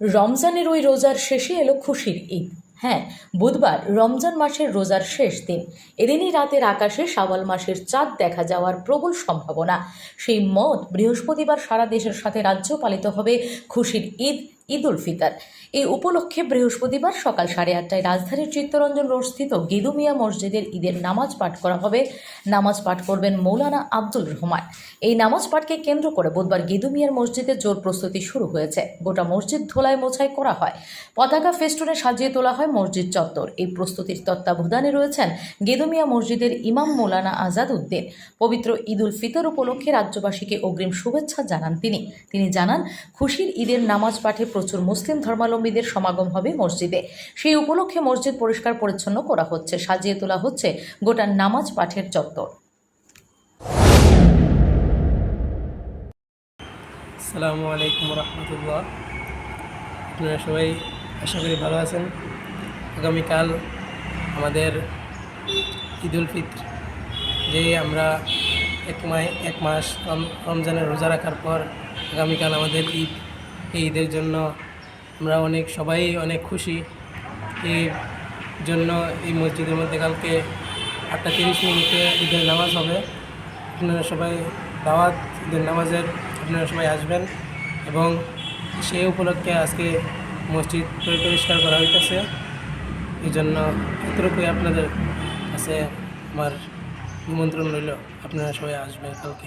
রমজানের ওই রোজার শেষে এলো খুশির ঈদ। হ্যাঁ বুধবার রমজান মাসের রোজার শেষ দিন। এদিনই রাতের আকাশে শাওয়াল মাসের চাঁদ দেখা যাওয়ার প্রবল সম্ভাবনা। সেই মত বৃহস্পতিবার সারা দেশের সাথে রাজ্য পালিত হবে খুশির ঈদ ঈদ উল ফিতর। এই উপলক্ষে বৃহস্পতিবার সকাল সাড়ে আটটায় রাজধানীর চিত্তরঞ্জন রোডস্থিত গেদুমিয়া মসজিদের ঈদের নামাজ পাঠ করা হবে। নামাজ পাঠ করবেন মৌলানা আব্দুল রহমান। এই নামাজ পাঠকে কেন্দ্র করে বুধবার গেদুমিয়ার মসজিদে জোর প্রস্তুতি শুরু হয়েছে। গোটা মসজিদ ধোলায় মোছাই করা হয়। পতাকা ফেস্টুনে সাজিয়ে তোলা হয় মসজিদ চত্বর। এই প্রস্তুতির তত্ত্বাবধানে রয়েছেন গেদুমিয়া মসজিদের ইমাম মৌলানা আজাদ উদ্দিন। পবিত্র ঈদ উল ফিতর উপলক্ষে রাজ্যবাসীকে অগ্রিম শুভেচ্ছা জানান তিনি। তিনি জানান, খুশির ঈদের নামাজ পাঠে প্রচুর মুসলিম ধর্মাবলম্বীদের সমাগম হবে মসজিদে। সেই উপলক্ষে মসজিদ পরিষ্কার পরিচ্ছন্ন করা হচ্ছে, সাজিয়ে তোলা হচ্ছে গোটা নামাজ পাঠের চত্বর। আসসালামু আলাইকুম রহমতুল্লাহ। আপনারা সবাই আশা করি ভালো আছেন। আগামীকাল আমাদের ঈদ উল ফিত্র, যে আমরা এক মাস এক মাস রমজানের রোজা রাখার পর আগামীকাল আমাদের ঈদ। এই ঈদের জন্য আমরা অনেক, সবাই অনেক খুশি। এই জন্য এই মসজিদের মধ্যে কালকে আটটা তিরিশ মিনিটে ঈদের নামাজ হবে। আপনারা সবাই দাওয়াত, ঈদের নামাজের আপনারা সবাই আসবেন এবং সেই উপলক্ষে আজকে মসজিদ পরি- পরিষ্কার করা হইতেছে। এই জন্য এতটুকুই আপনাদের কাছে আমার নিমন্ত্রণ রইল। আপনারা সবাই আসবেন কালকে